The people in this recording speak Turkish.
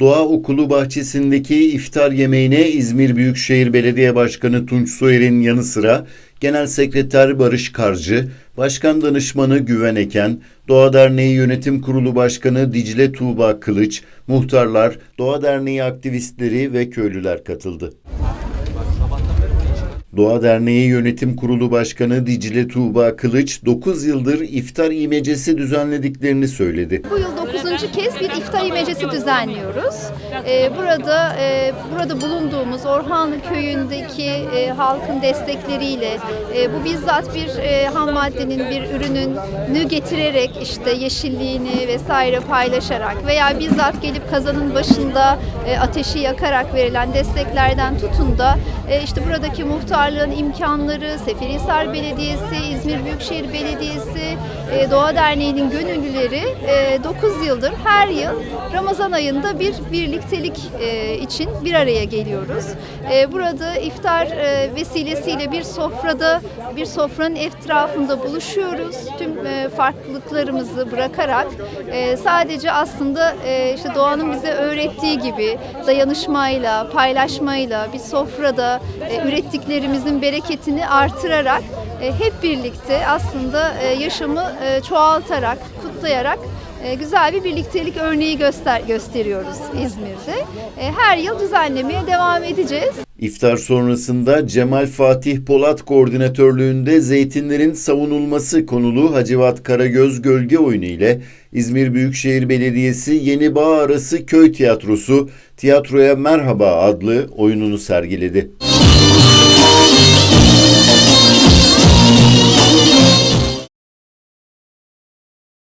Doğa Okulu bahçesindeki iftar yemeğine İzmir Büyükşehir Belediye Başkanı Tunç Soyer'in yanı sıra Genel Sekreter Barış Karcı, Başkan Danışmanı Güven Eken, Doğa Derneği Yönetim Kurulu Başkanı Dicle Tuğba Kılıç, muhtarlar, Doğa Derneği aktivistleri ve köylüler katıldı. Doğa Derneği Yönetim Kurulu Başkanı Dicle Tuğba Kılıç 9 yıldır iftar imecesi düzenlediklerini söyledi. Bu yıl 9. kez bir iftar imecesi düzenliyoruz. Ee, burada e, burada bulunduğumuz Orhanlı köyündeki e, halkın destekleriyle e, bu bizzat bir e, ham maddenin bir ürününü getirerek işte yeşilliğini vesaire paylaşarak veya bizzat gelip kazanın başında e, ateşi yakarak verilen desteklerden tutun da e, işte buradaki muhtarlığın imkanları, Seferihisar Belediyesi, İzmir Büyükşehir Belediyesi, e, Doğa Derneği'nin gönüllüleri 9 yıldır her yıl Ramazan ayında bir birliktelik e, için bir araya geliyoruz. E, Burada iftar e, vesilesiyle bir sofrada, bir sofranın etrafında buluşuyoruz. Tüm e, farklılıklarımızı bırakarak e, sadece aslında e, işte doğanın bize öğrettiği gibi dayanışmayla, paylaşmayla bir sofrada e, ürettiklerimizin bereketini artırarak e, hep birlikte aslında e, yaşamı e, çoğaltarak, kutlayarak güzel bir birliktelik örneği göster gösteriyoruz İzmir'de. Her yıl düzenlemeye devam edeceğiz. İftar sonrasında Cemal Fatih Polat koordinatörlüğünde zeytinlerin savunulması konulu Hacivat Karagöz gölge oyunu ile İzmir Büyükşehir Belediyesi Yeni Bağ Arası Köy Tiyatrosu Tiyatroya Merhaba adlı oyununu sergiledi.